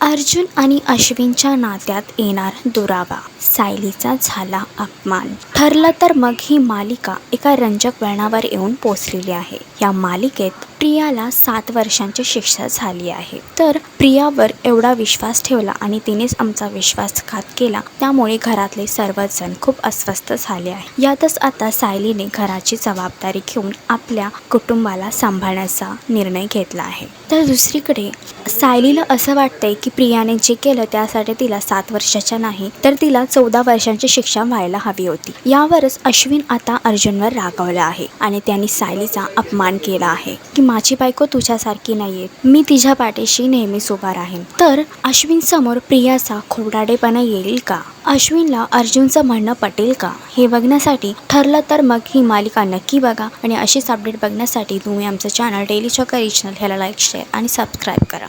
अर्जुन आणि अश्विनच्या नात्यात येणार दुरावा. सायलीचा झाला अपमान. ठरलं तर मग ही मालिका एका रंजक वळणावर येऊन पोचलेली आहे. या मालिकेत प्रियाला सात वर्षांची शिक्षा झाली आहे. तर प्रियावर एवढा विश्वास ठेवला आणि तिनेच आमचा विश्वासघात केला. त्यामुळे घरातले सर्वच जण खूप अस्वस्थ झाले आहे. यातच आता सायलीने घराची जबाबदारी घेऊन आपल्या कुटुंबाला सांभाळण्याचा निर्णय घेतला आहे. तर दुसरीकडे सायलीला असं वाटतंय की प्रियाने जे केलं त्यासाठी तिला सात वर्षाच्या नाही तर तिला चौदा वर्षांची शिक्षा व्हायला हवी होती. यावरच अश्विन आता अर्जुनवर रागावला आहे आणि त्यांनी सायलीचा अपमान केला आहे की माझी बायको तुझ्यासारखी नाहीये. मी तिच्या पाठीशी नेहमीच उभा राहीन. तर अश्विन समोर प्रियाचा खोडाडेपणा येईल का? अश्विनला अर्जुनचं म्हणणं पटेल का? हे बघण्यासाठी ठरलं तर मग ही मालिका नक्की बघा आणि अशीच अपडेट बघण्यासाठी तुम्ही आमचं चॅनल डेली चॉकर रिजनल ह्याला लाईक शेअर आणि सबस्क्राईब करा.